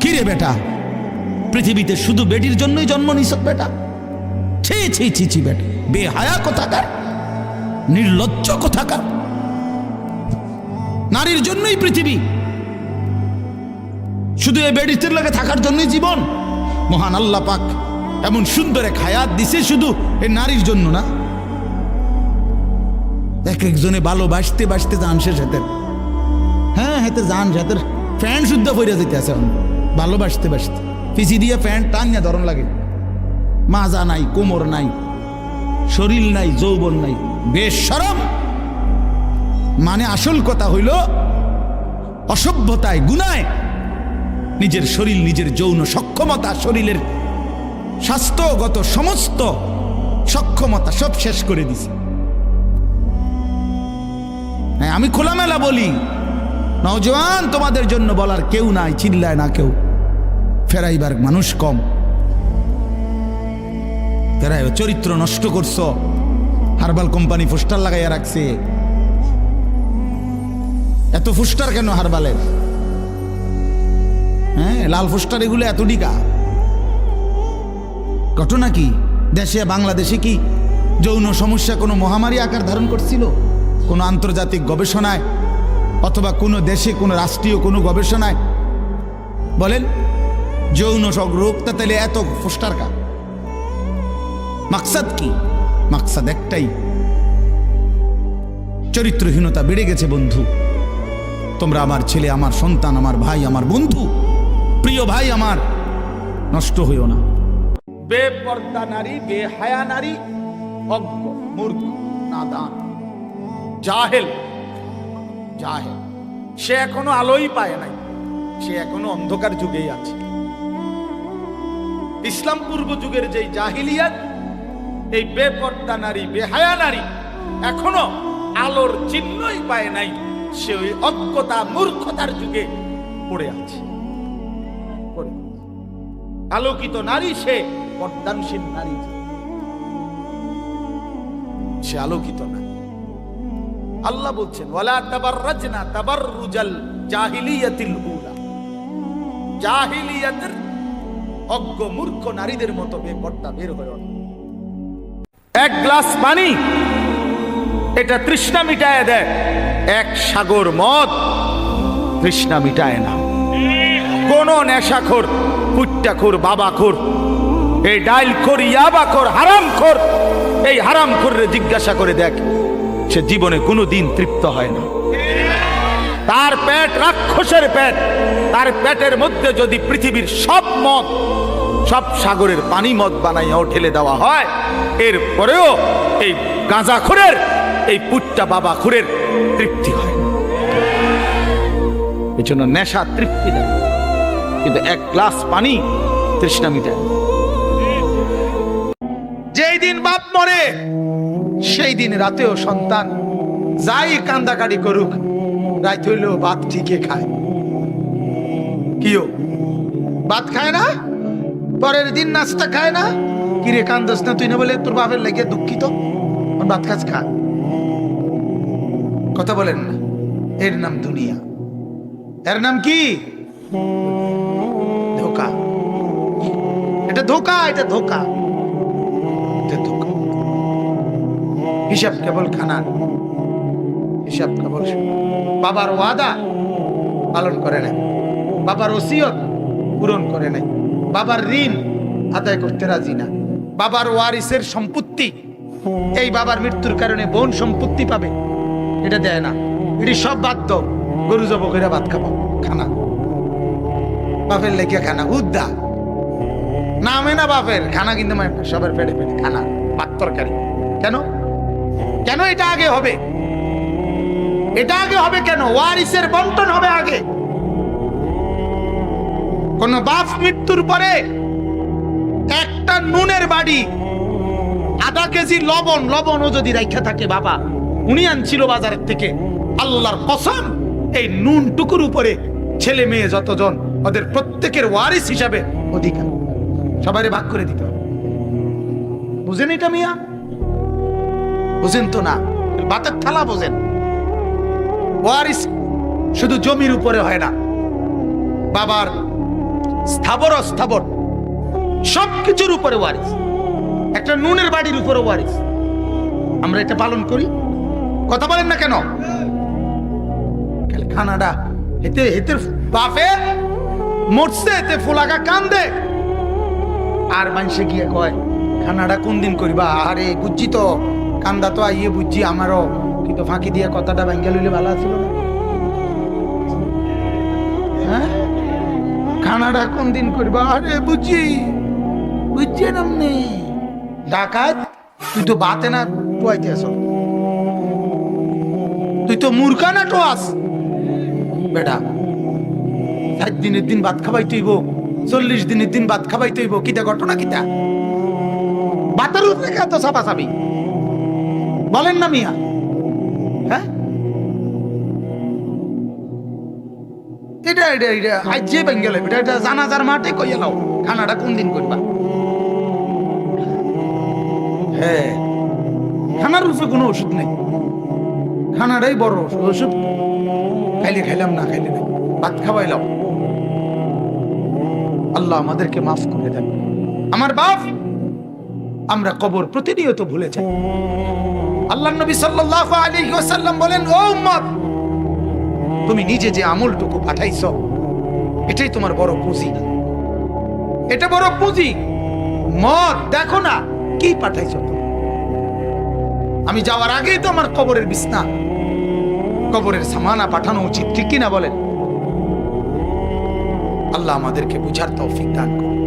কিরে বেটা? পৃথিবীতে শুধু বেটির জন্যই জন্ম নিছ বেটা? ছি ছি ছি ছি, বেটা। বেহায়া কোথাকার, নির্লজ্জ কোথাকার। নারীর জন্যই পৃথিবী। শুধু এই বেডিতের লাগে থাকার জন্যই জীবন। মহান আল্লাহ পাক এমন সুন্দর এক হায়াত দিছে শুধু এই নারীর জন্য না। এক একজনে ভালোবাসতে বাসতে যান সে সাথে। হ্যাঁ হেতে যান সাথে ফ্যান শুদ্ধ ফইরা যেতে আছে ভালোবাসতে বাসতে। পিছি দিয়ে ফ্যান টানিয়া ধরন লাগে। মাজা নাই, কোমর নাই, শরীর নাই, যৌবন নাই বেশ সরম মানে আসল কথা হইল, অসভ্যতায়, গুনায়। নিজের শরীর, নিজের যৌন সক্ষমতা, শরীরের স্বাস্থ্যগত সমস্ত সক্ষমতা সব শেষ করে দিছে। হ্যাঁ আমি খোলামেলা বলি নওজোয়ান, তোমাদের জন্য বলার কেউ নাই, চিল্লায় না কেউ। ফেরাইবার মানুষ কম। ফেরাই চরিত্র নষ্ট করছ। হারবাল কোম্পানি পোস্টার লাগাইয়া রাখছে। এত ফুস্টার কেন হারবালের? হ্যাঁ লাল ফুস্টার এগুলো এত ডিকা ঘটনা কি? দেশে বাংলাদেশে কি যৌন সমস্যা কোনো মহামারী আকার ধারণ করছিল? কোনো আন্তর্জাতিক গবেষণায় অথবা কোনো দেশে, কোনো রাষ্ট্রীয়, কোনো গবেষণায়। বলেন, যৌন রোগটা তাহলে এত ফুস্টার কা মাকসাদ কি? মাকসাদ একটাই। চরিত্রহীনতা বেড়ে গেছে বন্ধু। তোমরা আমার ছেলে, আমার সন্তান, আমার ভাই, আমার বন্ধু। প্রিয় ভাই আমার, নষ্ট হইও না। বেপর্দা নারী, বেহায়া নারী, অজ্ঞ, মূর্খ, নাদান। জাহেল। জাহেল সে এখনও আলোই পায় নাই। সে এখনও অন্ধকার যুগেই আছে। ইসলাম পূর্ব যুগের যে জাহিলিয়াত, এই বেপর্দা নারী, বেহায়া নারী এখনও আলোর চিহ্নই পায় নাই। সে ওই অজ্ঞতা, মূর্খতার যুগে পড়ে আছে। আলোকিত নারী সে, পর্দানশীল নারী সে আলোকিত না আল্লাহ বলছেন অজ্ঞ মূর্খ নারীদের মতো বের হয়ে এক গ্লাস পানি, এটা তৃষ্ণা মিটায় দেয়। এক সাগর মদ, তৃষ্ণা মিটায় না। কোন নেশাখোর পুট্টাখোর বাবাখোর, এই ডাইল খোর ইয়াবাখোর হারামখোর এই হারামখোররে জিজ্ঞাসা করে দেখ। সে জীবনে কোনো দিন তৃপ্ত হয় না। তার পেট রাক্ষসের পেট। তার পেটের মধ্যে যদি পৃথিবীর সব মদ, সব সাগরের পানি মদ বানাইয়াও ঢেলে দেওয়া হয় এরপরেও এই গাঁজাখোরের এই পুট্টা বাবা খুরের তৃপ্তি হয় এই জন্য নেশা তৃপ্তি দেয়। কিন্তু এক গ্লাস পানি তৃষ্ণা মিটায় যেই দিন বাপ মরে সেই দিন রাতেও সন্তান যাই কান্দাকাটি করুক রাত হইলেও ভাত ঠিকই খায়। কিও? ভাত খায় না? পরের দিন নাস্তা খায় না? কিরে কান্দস না তুই না বলে তোর বাপের লেগে দুঃখিত? ভাত খাস খা। কথা বলেন না, এর নাম দুনিয়া। এর নাম কি? ধোকা। এটা ধোকা এটা ধোকা। হিসাব কেবল খানার হিসাব কেবল বাবার ওয়াদা পালন করে নাই, বাবার ওসিয়ত পূরণ করে নাই, বাবার ঋণ আদায় করতে রাজি না, বাবার ওয়ারিসের সম্পত্তি, এই বাবার মৃত্যুর কারণে বোন সম্পত্তি পাবে, এটা দেয় না। এটি সব বাধ্য গরু জব করে ভাত খাব, খানা। বাপের লেগে খানা উদ্দা নামে না বাপের, খানা কিন্তু সবার পেটে পেটে, খানা পাক তরকারি। কেন? কেন এটা আগে হবে? এটা আগে হবে কেন? ওয়ারিসের বন্টন হবে আগে। কোন বাপ মৃত্যুর পরে একটা নুনের বাড়ি, আধা কেজি লবণ, লবণও যদি রাখা থাকে বাবা, উনি আনছিল বাজারের থেকে। আল্লাহর কসম, এই নুন টুকুর উপরে ছেলে মেয়ে যতজন, ওদের প্রত্যেকের ওয়ারিস হিসাবে অধিকার। সবাই ভাগ করে দিতে হবে। বুঝেন এটা মিয়া? বুঝেন তো না। ভাতের থালা বোঝেন। ওয়ারিস শুধু জমির উপরে হয় না। বাবার স্থাবর অস্থাবর সবকিছুর উপরে ওয়ারিস একটা নুনের বাড়ির উপরে ওয়ারিস আমরা এটা পালন করি। কথা বলেন না কেন? খানাডা হেতে হেতে বাপে মরছে এতে ফুলাকা কান্দে। আর মানুষে গিয়ে কয় খানাডা কোন দিন করিবা? আরে বুঝছি তো। কান্দা তো আইয়ে বুঝছি আমারও। কিন্তু ফাঁকি দিয়ে কথাটা ব্যাঙ্গা লইলে ভালো আছিল না। হ্যাঁ? খানাডা কোন দিন করিবা? আরে বুঝছি। বুঝছি নামনি ডাকাত, তুই তো বাতে না টুয়াইতে আস তুই তো মূর্খা না টোয়াস। বেটা, ষাট দিনের দিন ভাত খাবাই তুইব চল্লিশ দিনের দিন ভাত খাবাই তুইব কিতা ঘটনা কিতা? বাতার উপরে এত চাপা চাবি বলেন না মিয়া। হ্যাঁ? এটা এটা এটা আজ যে বেঙ্গেল এটা এটা জানাজার মাঠে কইয়া লাও খানাটা কোন দিন করবা? হ্যাঁ। খানার উপরে কোনো ওষুধ নেই। খানাটাই বড় ওষুধ ওষুধ খাইলে খাইলাম না খাইলে না ভাত খাওয়াইলাম আল্লাহ আমাদেরকে মাফ করে দেন। আমার বাপ আমরা কবর প্রতিনিয়ত ভুলে যাই। আল্লাহ নবী সাল্লাল্লাহু আলাইহি ওয়াসাল্লাম বলেন, ও উম্মত, তুমি নিজে যে আমলটুকু পাঠাইছো, এটাই তোমার বড় পুঁজি এটা বড় পুঁজি। মত দেখো না, কি পাঠাইছো আমি যাওয়ার আগেই তো আমার কবরের বিছনা, কবরের সামানা পাঠানো উচিত, ঠিক কিনা বলেন? আল্লাহ আমাদেরকে বুঝার তৌফিক দান করুন।